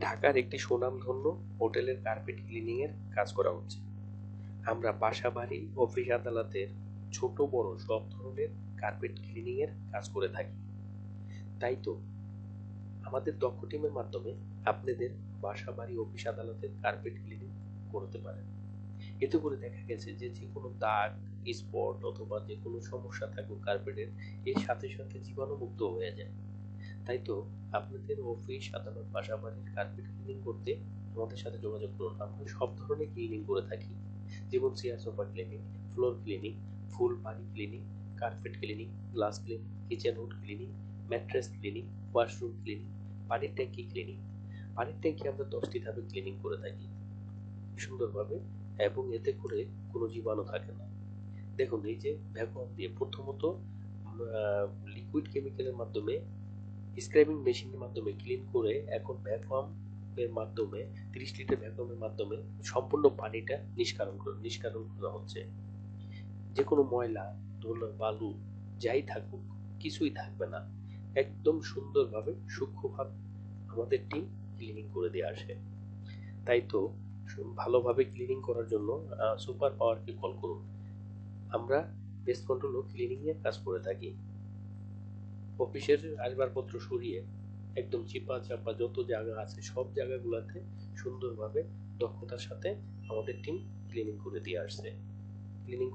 ঢাকার একটি সুনামধন্য হোটেলের কার্পেট ক্লিনিং এর কাজ করা হচ্ছে। আমরা বাসা বাড়ি অফিস আদালতের ছোট বড় সব ধরনের কার্পেট ক্লিনিং এর কাজ করে থাকি। তাই তো, আমাদের দক্ষ টিমের মাধ্যমে আপনাদের বাসা বাড়ি অফিস আদালতের কার্পেট ক্লিনিং করতে পারেন। এতে করে দেখা গেছে যে যে কোনো দাগ, স্পট অথবা যে কোনো সমস্যা থাকুক কার্পেটের, এর সাথে সাথে জীবাণুমুক্ত হয়ে যায়। তাই তো? আপনাদের অফিস আদালত বাসা বাড়ির কার্পেট ক্লিনিং করতে আমাদের সাথে যোগাযোগ করুন। আমরা সব ধরনের ক্লিনিং করে থাকি। যেমন chair sofa cleaning floor cleaning full বাড়ি cleaning carpet cleaning glass cleaning kitchen hood cleaning mattress cleaning washroom cleaning পানির ট্যাঙ্কি ক্লিনিং পানির ট্যাঙ্কি আমরা দশটি ধাপে ক্লিনিং করে থাকি। সুন্দরভাবে এবং এতে করে কোনো জীবাণু থাকে না। দেখুন, এই যে ভ্যাকুয়াম দিয়ে প্রথমত লিকুইড কেমিক্যালের মাধ্যমে স্ক্রাবিং মেশিনের মাধ্যমে ক্লিন করে এখন ভ্যাকুয়াম এর মাধ্যমে, তিরিশ লিটার ভ্যাকুয়ামের মাধ্যমে সম্পূর্ণ পানিটা নিষ্কারণ করে, নিষ্কারণ করা হচ্ছে। যে কোনো ময়লা, ধুলো, বালু, যাই থাকুক, কিছুই থাকবে না। একদম সুন্দরভাবে সূক্ষ্মভাবে আমাদের টিম ক্লিনিং করে দিয়ে আসে। তাই তো, ভালোভাবে ক্লিনিং করার জন্য সুপার পাওয়ারকে কল করুন। আমরা পেস্ট কন্ট্রোল ও ক্লিনিং এর কাজ করে থাকি। অফিসের আসবাবপত্র সরিয়ে একদম চিপা চাপা যত জায়গা আছে, সব জায়গাগুলোতে সুন্দরভাবে দক্ষতার সাথে আমাদের টিম ক্লিনিং করে দিয়ে আসছে। ক্লিনিং